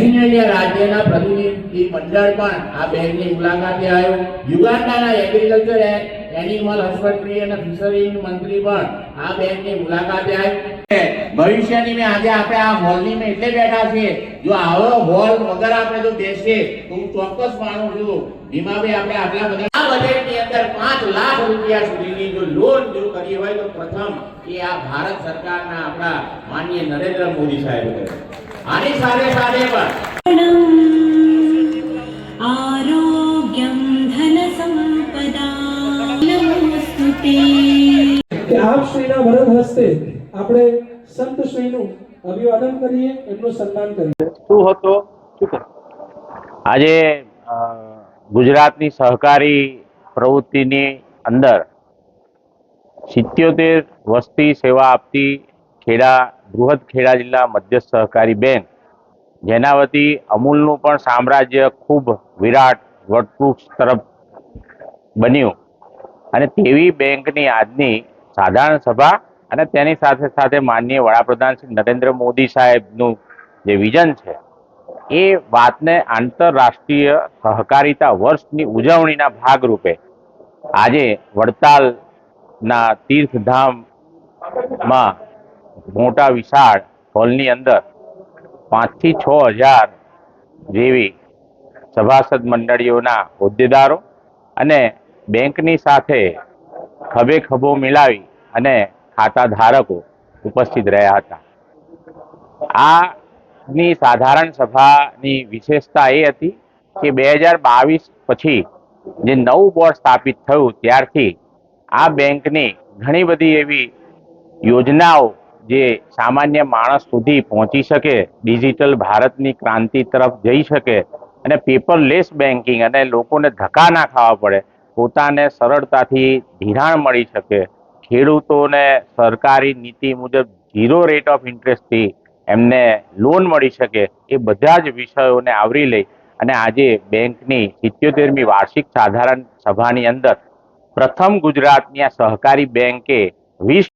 Engineering રાજ્યના પ્રતિનિધિ મંડળ પણ આ બેંકની મુલાકાતે આવ્યું. યુગાન્ડાના એગ્રીકલ્ચર એનિમલ હસબન્ડરી અને ફિશરીઝ મંત્રી પણ આ બેંકની મુલાકાતે આવ્યું ભવિષ્યની મેં આજે આપણે આ હોલની મેં એટલે બેઠા છીએ. જો આવો હોલ વગર આપણે જો બેસીએ તો હું ચોક્કસ માનું છું ભીમાભાઈ આપણે આટલા બધા આ બજેટની અંદર પાંચ લાખ રૂપિયા સુધીની જો લોન જો કરી હોય તો પ્રથમ એ આ ભારત સરકારના આપણા માનનીય નરેન્દ્ર મોદી સાહેબ કરે આની સાથે સાથે પણ આરોગ્યમ ધન આપ શ્રીના વરદ હસ્તે આપણે સંત શ્રીનું અભિવાદન કરીએ એમનું સન્માન કરીએ. શું હતો? શું આજે ગુજરાતની સહકારી પ્રવૃત્તિની અંદર સિત્યોતેર વસ્તી સેવા આપતી ખેડા, બૃહદ ખેડા જિલ્લા મધ્યસ્થ સહકારી બેંક. જેના વતી અમૂલનું પણ સામ્રાજ્ય ખૂબ વિરાટ, વટવૃક્ષ તરફ બન્યું. અને તેવી બેંકની આજની સાધારણ સભા અને તેની સાથે સાથે માનનીય વડાપ્રધાન શ્રી નરેન્દ્ર મોદી સાહેબનું જે વિઝન છે, એ વાતને આંતરરાષ્ટ્રીય સહકારિતા વર્ષની ઉજવણીના ભાગરૂપે આજે વડતાલના તીર્થધામમાં મોટા વિશાળ હોલની અંદર પાંચથી છ હજાર જેવી સભાસદ મંડળીઓના હોદ્દેદારો અને બેંકની સાથે ખભે ખભો મિલાવી અને ખાતા ધારકો ઉપસ્થિત રહ્યા હતા. આની સાધારણ સભાની વિશેષતા એ હતી કે બે હજાર બાવીસ પછી જે નવું બોર્ડ સ્થાપિત થયું ત્યારથી આ બેંકની ઘણી બધી એવી યોજનાઓ જે સામાન્ય માણસ સુધી પહોંચી શકે, ડિજિટલ ભારતની ક્રાંતિ તરફ જઈ શકે અને પેપરલેસ બેન્કિંગ અને લોકોને ધક્કા ના ખાવા પડે, પોતાને સરળતાથી ધિરાણ મળી શકે. ખેડૂતોને સરકારી નીતિ મુજબ ઝીરો રેટ ઓફ ઇન્ટરેસ્ટથી એમને લોન મળી શકે એ બધા જ વિષયોને આવરી લઈ અને આજે બેંકની સિત્યોતેરમી વાર્ષિક સાધારણ સભાની અંદર પ્રથમ ગુજરાતની આ સહકારી બેંકે વીસ